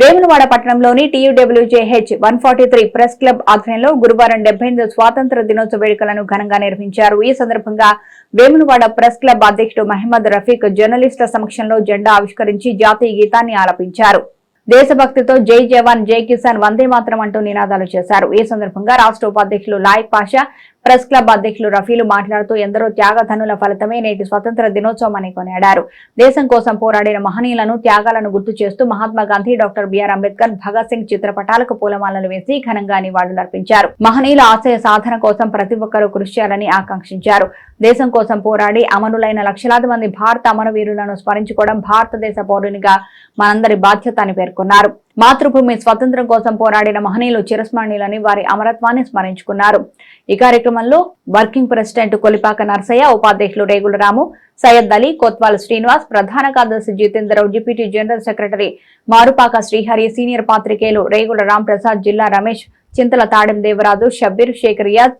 వేములవాడ పట్టణంలోని TUWJH one forty three press club ఆధ్వర్యంలో గురువారం డెబ్బై స్వాతంత్ర దినోత్సవ వేడుకలను ఘనంగా నిర్వహించారు. ఈ సందర్భంగా వేములవాడ ప్రెస్ క్లబ్ అధ్యక్షుడు మహమ్మద్ రఫీక్ జర్నలిస్టుల సమక్షంలో జెండా ఆవిష్కరించి జాతీయ గీతాన్ని ఆలపించారు. దేశభక్తితో జై జవాన్ జై కిసాన్ వందే మాత్రం అంటూ నినాదాలు చేశారు. ఈ సందర్భంగా రాష్ట్ర ఉపాధ్యక్షులు లాయక్ పాషా ప్రెస్ క్లబ్ అధ్యక్షులు రఫీలు మాట్లాడుతూ ఎందరో త్యాగధనుల ఫలితమే నేటి స్వతంత్ర దినోత్సవం అని కొనియాడారు. దేశం కోసం పోరాడిన మహనీయులను త్యాగాలను గుర్తు చేస్తూ మహాత్మా గాంధీ డాక్టర్ బిఆర్ అంబేద్కర్ భగత్ సింగ్ చిత్రపటాలకు పూలమాలలు వేసి ఘనంగా నివాళులర్పించారు. మహనీయుల ఆశయ సాధన కోసం ప్రతి ఒక్కరూ కృషి చేయాలని ఆకాంక్షించారు. దేశం కోసం పోరాడి అమరులైన లక్షలాది మంది భారత అమరవీరులను స్మరించుకోవడం భారతదేశ పౌరునిగా మనందరి బాధ్యత అని పేర్కొన్నారు. మాతృభూమి స్వతంత్రం కోసం పోరాడిన మహనీయులు చిరస్మరణీయులని వారి అమరత్వాన్ని స్మరించుకున్నారు. ఈ కార్యక్రమంలో వర్కింగ్ ప్రెసిడెంట్ కొలిపాక నర్సయ్య ఉపాధ్యక్షులు రేగుల రాము సయ్యద్ అలీ కొత్వాల్ శ్రీనివాస్ ప్రధాన కార్యదర్శి Jitendra Rao deputy general secretary Marupaka Srihari senior పాత్రికేయులు రేగుల రాంప్రసాద్ జిల్లా రమేష్ చింతల తాడెం దేవరాజు షబ్బీర్ షేక్ రియాజ్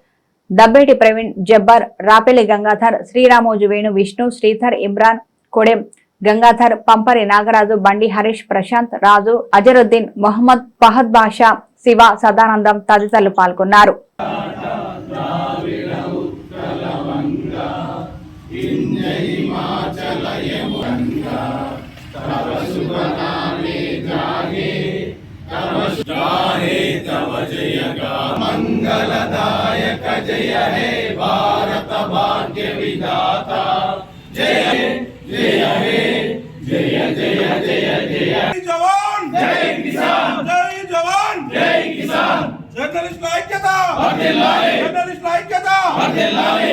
దబ్బేటి ప్రవీణ్ జబ్బర్ రాపెల్లి గంగాధర్ శ్రీరామోజు వేణు విష్ణు శ్రీధర్ ఇమ్రాన్ కొడెం గంగాధర్ పంపరి నాగరాజు బండి హరీష్ ప్రశాంత్ రాజు అజరుద్దీన్ మొహమ్మద్ ఫహద్ బాషా శివ సదానందం తదితరులు పాల్గొన్నారు. జై జవాన్! జై కిసాన్ జై జవాన్! జై కిసాన్! జర్నలిస్ట్ ఐక్యత! వర్ధిల్లాలి జర్నలిస్ట్ ఐక్యత! వర్ధిల్లాలి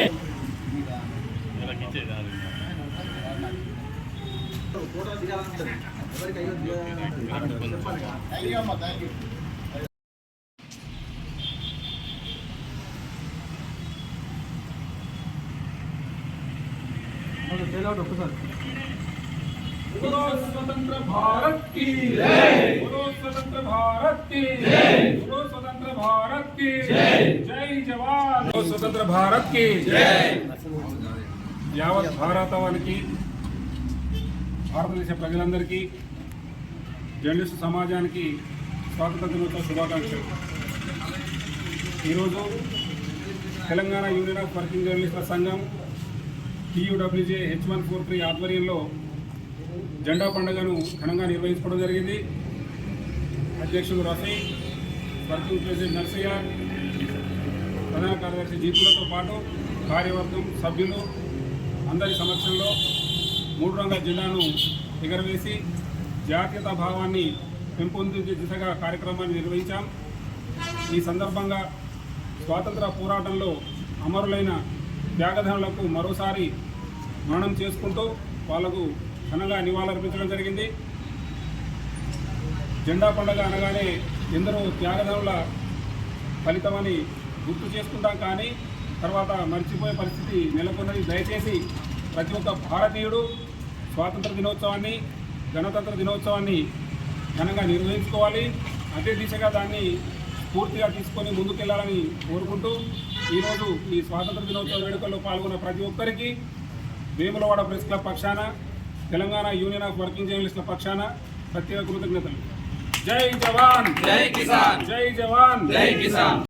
बोलो स्वतंत्र भारत की जय बोलो स्वतंत्र भारत की जय बोलो स्वतंत्र भारत की जय जय जवान बोलो स्वतंत्र भारत की जय యావత్ భారతవానికి భారతదేశ ప్రజలందరికీ జర్నలిస్టు సమాజానికి స్వాతంత్ర దినోత్సవ శుభాకాంక్షలు ఈరోజు తెలంగాణ యూనియన్ ఆఫ్ వర్కింగ్ జర్నలిస్టుల సంఘం TUWJ H one four three ఆధ్వర్యంలో జెండా పండుగను ఘనంగా నిర్వహించుకోవడం జరిగింది. అధ్యక్షుడు రఫీ వర్కింగ్ ప్రెసిడెంట్ నర్సయ్య ప్రధాన కార్యదర్శి జీతులతో పాటు కార్యవర్గం సభ్యులు అందరి సమక్షంలో మూడు రంగుల జెండాను ఎగరవేసి జాతీయత భావాన్ని పెంపొందించే దిశగా కార్యక్రమాన్ని నిర్వహించాం. ఈ సందర్భంగా స్వాతంత్ర పోరాటంలో అమరులైన త్యాగధనులకు మరోసారి మరణం చేసుకుంటూ వాళ్ళకు ఘనంగా నివాళులర్పించడం జరిగింది. జెండా పండుగ అనగానే ఎందరో త్యాగధనుల ఫలితమని గుర్తు చేసుకుంటాం కానీ తర్వాత మర్చిపోయే పరిస్థితి నెలకొన్నది. దయచేసి ప్రతి ఒక్క భారతీయుడు స్వాతంత్ర దినోత్సవాన్ని గణతంత్ర దినోత్సవాన్ని ఘనంగా నిర్వహించుకోవాలి. అదే దిశగా దాన్ని పూర్తిగా తీసుకొని ముందుకెళ్ళాలని కోరుకుంటూ ఈరోజు ఈ స్వాతంత్ర దినోత్సవ వేడుకల్లో పాల్గొన్న ప్రతి ఒక్కరికి వేములవాడ ప్రెస్ క్లబ్ పక్షాన తెలంగాణ యూనియన్ ఆఫ్ వర్కింగ్ జర్నలిస్టుల పక్షాన ప్రత్యేక కృతజ్ఞతలు. జై జవాన్! జై కిసాన్! జై జవాన్! జై కిసాన్!